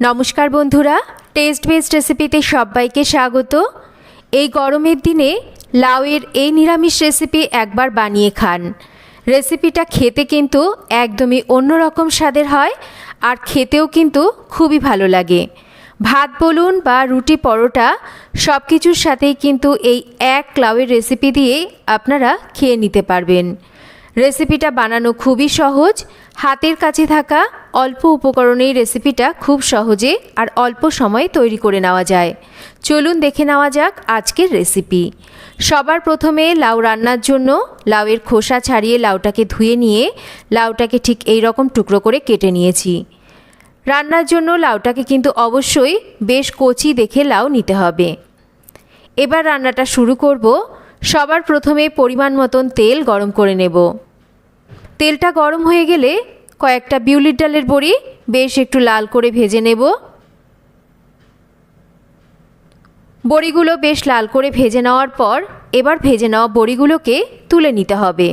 নমস্কার বন্ধুরা test best রেসিপিতে সবাইকে স্বাগত। এই গরমের দিনে লাউয়ের এই নিরামিষ রেসিপি একবার বানিয়ে খান। রেসিপিটা খেতে কিন্তু একদমই অন্যরকম স্বাদের হয় আর খেতেও কিন্তু খুবই ভালো লাগে। ভাত বলুন বা রুটি পরোটা সব কিছুর সাথেই কিন্তু এই এক লাউয়ের রেসিপি দিয়েই আপনারা খেয়ে নিতে পারবেন। রেসিপিটা বানানো খুবই সহজ। হাতের কাছে থাকা অল্প উপকরণেই রেসিপিটা খুব সহজে আর অল্প সময়ে তৈরি করে নেওয়া যায়। চলুন দেখে নেওয়া যাক আজকের রেসিপি। সবার প্রথমে লাউ রান্নার জন্য লাউয়ের খোসা ছাড়িয়ে লাউটাকে ধুয়ে নিয়ে লাউটাকে ঠিক এই রকম টুকরো করে কেটে নিয়েছি। রান্নার জন্য লাউটাকে কিন্তু অবশ্যই বেশ কচি দেখে লাউ নিতে হবে। এবার রান্নাটা শুরু করব। সবার প্রথমে পরিমাণ মতন তেল গরম করে নেব। তেলটা গরম হয়ে গেলে কয়েকটা বিউলির ডালের বড়ি বেশ একটু লাল করে ভেজে নেব। বড়িগুলো বেশ লাল করে ভেজে নেওয়ার পর এবার ভেজে নেওয়া বড়িগুলোকে তুলে নিতে হবে।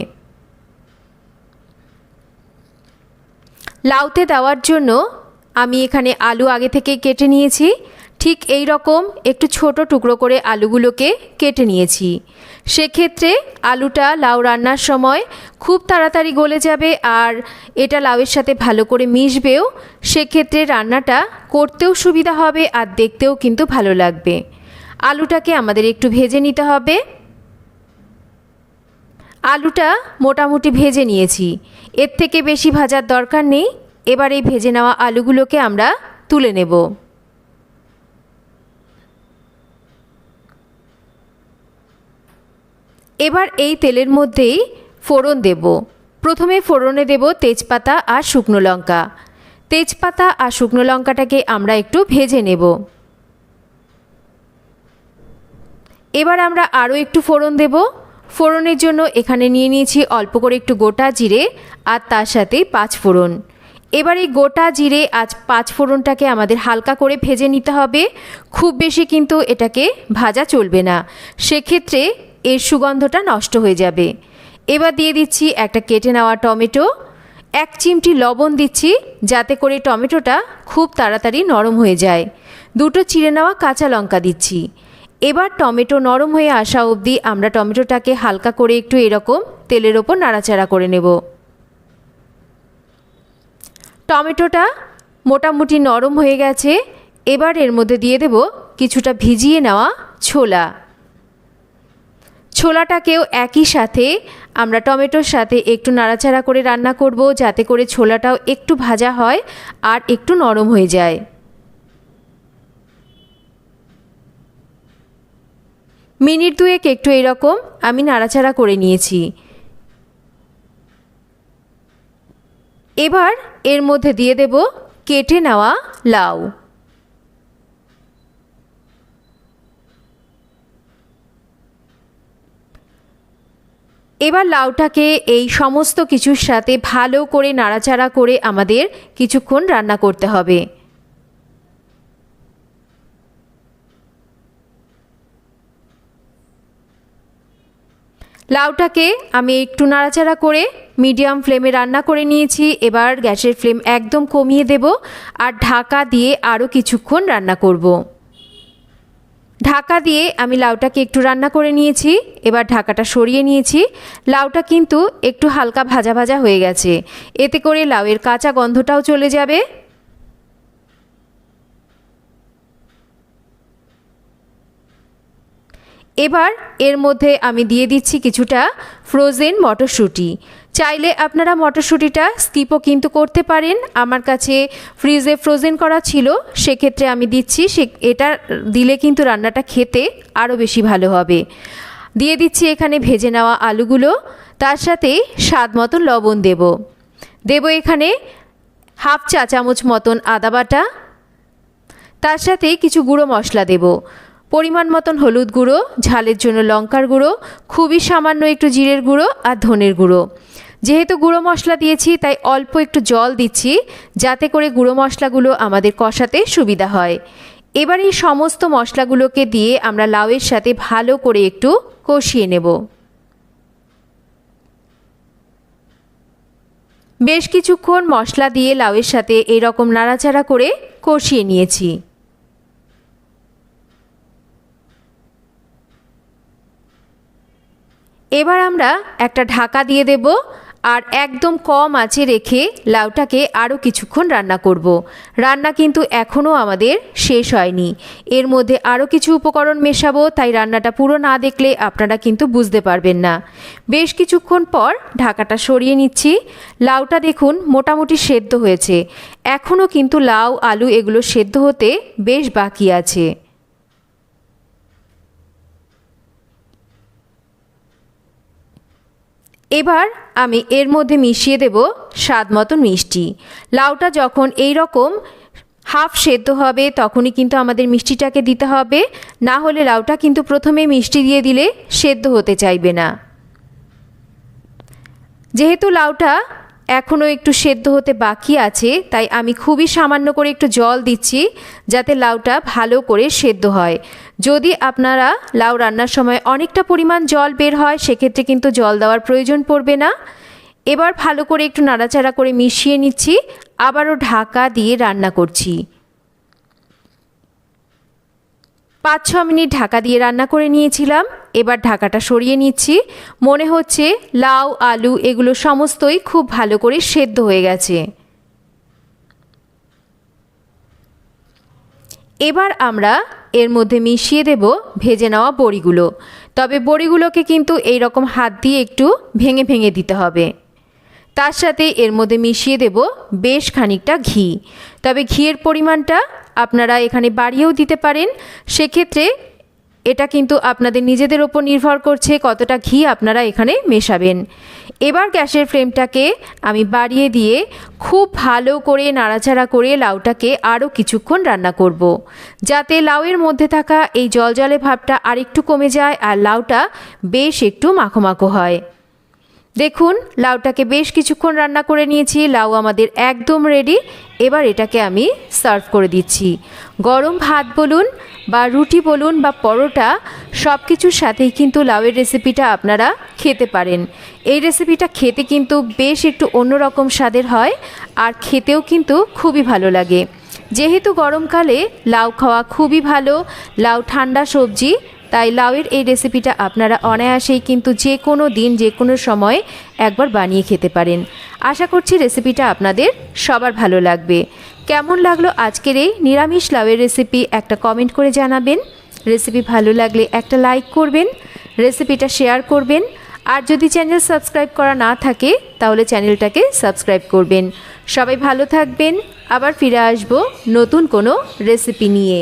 লাউতে দেওয়ার জন্য আমি এখানে আলু আগে থেকে কেটে নিয়েছি। ঠিক এই রকম একটু ছোট টুকরো করে আলুগুলোকে কেটে নিয়েছি। সেক্ষেত্রে আলুটা লাউ রান্নার সময় খুব তাড়াতাড়ি গলে যাবে আর এটা লাউয়ের সাথে ভালো করে মিশবেও। সেক্ষেত্রে রান্নাটা করতেও সুবিধা হবে আর দেখতেও কিন্তু ভালো লাগবে। আলুটাকে আমাদের একটু ভেজে নিতে হবে। আলুটা মোটামুটি ভেজে নিয়েছি। এর থেকে বেশি ভাজার দরকার নেই। এবার এই ভেজে নেওয়া আলুগুলোকে আমরা তুলে নেব। এবার এই তেলের মধ্যেই ফোড়ন দেব। প্রথমে ফোড়নে দেব তেজপাতা আর শুকনো লঙ্কা। তেজপাতা আর শুকনো লঙ্কাটাকে আমরা একটু ভেজে নেব। এবার আমরা আরও একটু ফোড়ন দেব। ফোড়নের জন্য এখানে নিয়ে নিয়েছি অল্প করে একটু গোটা জিরে আর তার সাথে পাঁচ ফোড়ন। এবার এই গোটা জিরে আজ পাঁচ ফোড়নটাকে আমাদের হালকা করে ভেজে নিতে হবে। খুব বেশি কিন্তু এটাকে ভাজা চলবে না। সেক্ষেত্রে এর সুগন্ধটা নষ্ট হয়ে যাবে। এবার দিয়ে দিচ্ছি একটা কেটে নেওয়া টমেটো। এক চিমটি লবণ দিচ্ছি যাতে করে টমেটোটা খুব তাড়াতাড়ি নরম হয়ে যায়। দুটো চিড়ে নেওয়া কাঁচা লঙ্কা দিচ্ছি। এবার টমেটো নরম হয়ে আসা অবধি আমরা টমেটোটাকে হালকা করে একটু এরকম তেলের ওপর নাড়াচাড়া করে নেব। টমেটোটা মোটামুটি নরম হয়ে গেছে। এবার এর মধ্যে দিয়ে দেব কিছুটা ভিজিয়ে নেওয়া ছোলা। ছোলাটাকেও একই সাথে আমরা টমেটোর সাথে একটু নাড়াচাড়া করে রান্না করব, যাতে করে ছোলাটাও একটু ভাজা হয় আর একটু নরম হয়ে যায়। মিনিট দুয়েক একটু এরকম আমি নাড়াচাড়া করে নিয়েছি। এবার এর মধ্যে দিয়ে দেব কেটে নেওয়া লাউ। এবার লাউটাকে এই সমস্ত কিছুর সাথে ভালো করে নাড়াচাড়া করে আমাদের কিছুক্ষণ রান্না করতে হবে। লাউটাকে আমি একটু নাড়াচাড়া করে মিডিয়াম ফ্লেমে রান্না করে নিয়েছি। এবার গ্যাসের ফ্লেম একদম কমিয়ে দেব আর ঢাকা দিয়ে আরও কিছুক্ষণ রান্না করব। ঢাকা দিয়ে আমি লাউটাকে একটু রান্না করে নিয়েছি, এবার ঢাকাটা সরিয়ে নিয়েছি। লাউটা কিন্তু একটু হালকা ভাজা ভাজা হয়ে গেছে। এতে করে লাউয়ের কাঁচা গন্ধটাও চলে যাবে। এবার এর মধ্যে আমি দিয়ে দিচ্ছি কিছুটা ফ্রোজেন মটরশুঁটি। চাইলে আপনারা মটরশুঁটিটা স্কিপও কিন্তু করতে পারেন। আমার কাছে ফ্রিজে ফ্রোজেন করা ছিল, সেক্ষেত্রে আমি দিচ্ছি, সে এটা দিলে কিন্তু রান্নাটা খেতে আরও বেশি ভালো হবে। দিয়ে দিচ্ছি এখানে ভেজে নেওয়া আলুগুলো, তার সাথে স্বাদ মতন লবণ দেব। দেব এখানে হাফ চা চামচ মতন আদা বাটা, তার সাথে কিছু গুঁড়ো মশলা দেব। পরিমাণ মতন হলুদ গুঁড়ো, ঝালের জন্য লঙ্কার গুঁড়ো, খুবই সামান্য একটু জিরের গুঁড়ো আর ধনের গুঁড়ো। যেহেতু গুঁড়ো মশলা দিয়েছি, তাই অল্প একটু জল দিচ্ছি, যাতে করে গুঁড়ো মশলাগুলো আমাদের কষাতে সুবিধা হয়। এবার এই সমস্ত মশলাগুলোকে দিয়ে আমরা লাউয়ের সাথে ভালো করে একটু কষিয়ে নেব। বেশ কিছুক্ষণ মশলা দিয়ে লাউয়ের সাথে এরকম নাড়াচাড়া করে কষিয়ে নিয়েছি। এবার আমরা একটা ঢাকা দিয়ে দেব। আর একদম কম আঁচে রেখে লাউটাকে আরও কিছুক্ষণ রান্না করব। রান্না কিন্তু এখনও আমাদের শেষ হয়নি। এর মধ্যে আরও কিছু উপকরণ মেশাবো, তাই রান্নাটা পুরো না দেখলে আপনারা কিন্তু বুঝতে পারবেন না। বেশ কিছুক্ষণ পর ঢাকাটা সরিয়ে নিচ্ছি। লাউটা দেখুন মোটামুটি সেদ্ধ হয়েছে। এখনও কিন্তু লাউ, আলু এগুলো সেদ্ধ হতে বেশ বাকি আছে। এবার আমি এর মধ্যে মিশিয়ে দেব স্বাদ মতন মিষ্টি। লাউটা যখন এই রকম হাফ সেদ্ধ হবে, তখনই কিন্তু আমাদের মিষ্টিটাকে দিতে হবে। না হলে লাউটা কিন্তু প্রথমে মিষ্টি দিয়ে দিলে সেদ্ধ হতে চাইবে না। যেহেতু লাউটা এখনও একটু সেদ্ধ হতে বাকি আছে, তাই আমি খুবই সামান্য করে একটু জল দিচ্ছি যাতে লাউটা ভালো করে সেদ্ধ হয়। যদি আপনারা লাউ রান্নার সময় অনেকটা পরিমাণ জল বের হয়, সেক্ষেত্রে কিন্তু জল দেওয়ার প্রয়োজন পড়বে না। এবার ভালো করে একটু নাড়াচাড়া করে মিশিয়ে নিচ্ছি, আবারও ঢাকা দিয়ে রান্না করছি। পাঁচ ছ মিনিট ঢাকা দিয়ে রান্না করে নিয়েছিলাম, এবার ঢাকাটা সরিয়ে নিচ্ছি। মনে হচ্ছে লাউ, আলু এগুলো সমস্তই খুব ভালো করে সেদ্ধ হয়ে গেছে। এবার আমরা এর মধ্যে মিশিয়ে দেব ভেজে নেওয়া বড়িগুলো। তবে বড়িগুলোকে কিন্তু এই রকম হাত দিয়ে একটু ভেঙে ভেঙে দিতে হবে। তার সাথে এর মধ্যে মিশিয়ে দেব বেশ খানিকটা ঘি। তবে ঘিয়ের পরিমাণটা আপনারা এখানে বাড়িয়েও দিতে পারেন। সেক্ষেত্রে এটা কিন্তু আপনাদের নিজেদের ওপর নির্ভর করছে কতটা ঘি আপনারা এখানে মেশাবেন এবার গ্যাসের ফ্লেমটাকে আমি বাড়িয়ে দিয়ে খুব ভালো করে নাড়াচাড়া করে লাউটাকে আরও কিছুক্ষণ রান্না করব। যাতে লাউয়ের মধ্যে থাকা এই জলজলে ভাবটা আরেকটু কমে যায় আর লাউটা বেশ একটু মাখো মাখো হয় দেখুন, লাউটাকে বেশ কিছুক্ষণ রান্না করে নিয়েছি। লাউ আমাদের একদম রেডি এবার এটাকে আমি সার্ভ করে দিচ্ছি। গরম ভাত বলুন বা রুটি বলুন বা পরোটা সব কিছুর সাথেই কিন্তু লাউয়ের রেসিপিটা আপনারা খেতে পারেন। এই রেসিপিটা খেতে কিন্তু বেশ একটু অন্যরকম স্বাদের হয় আর খেতেও কিন্তু খুবই ভালো লাগে। যেহেতু গরমকালে লাউ খাওয়া খুবই ভালো, লাউ ঠান্ডা সবজি তাই লাউয়ের এই রেসিপিটা আপনারা অনায়াসেই কিন্তু যে কোনো দিন যে কোনো সময় একবার বানিয়ে খেতে পারেন। আশা করছি রেসিপিটা আপনাদের সবার ভালো লাগবে। কেমন লাগল আজকের এই নিরামিষ লাউয়ের রেসিপি একটা কমেন্ট করে জানাবেন। রেসিপি ভালো লাগলে একটা লাইক করবেন রেসিপিটা শেয়ার করবেন। আর যদি চ্যানেল সাবস্ক্রাইব করা না থাকে, তাহলে চ্যানেলটাকে সাবস্ক্রাইব করবেন। সবাই ভালো থাকবেন, আবার ফিরে আসব নতুন কোনো রেসিপি নিয়ে।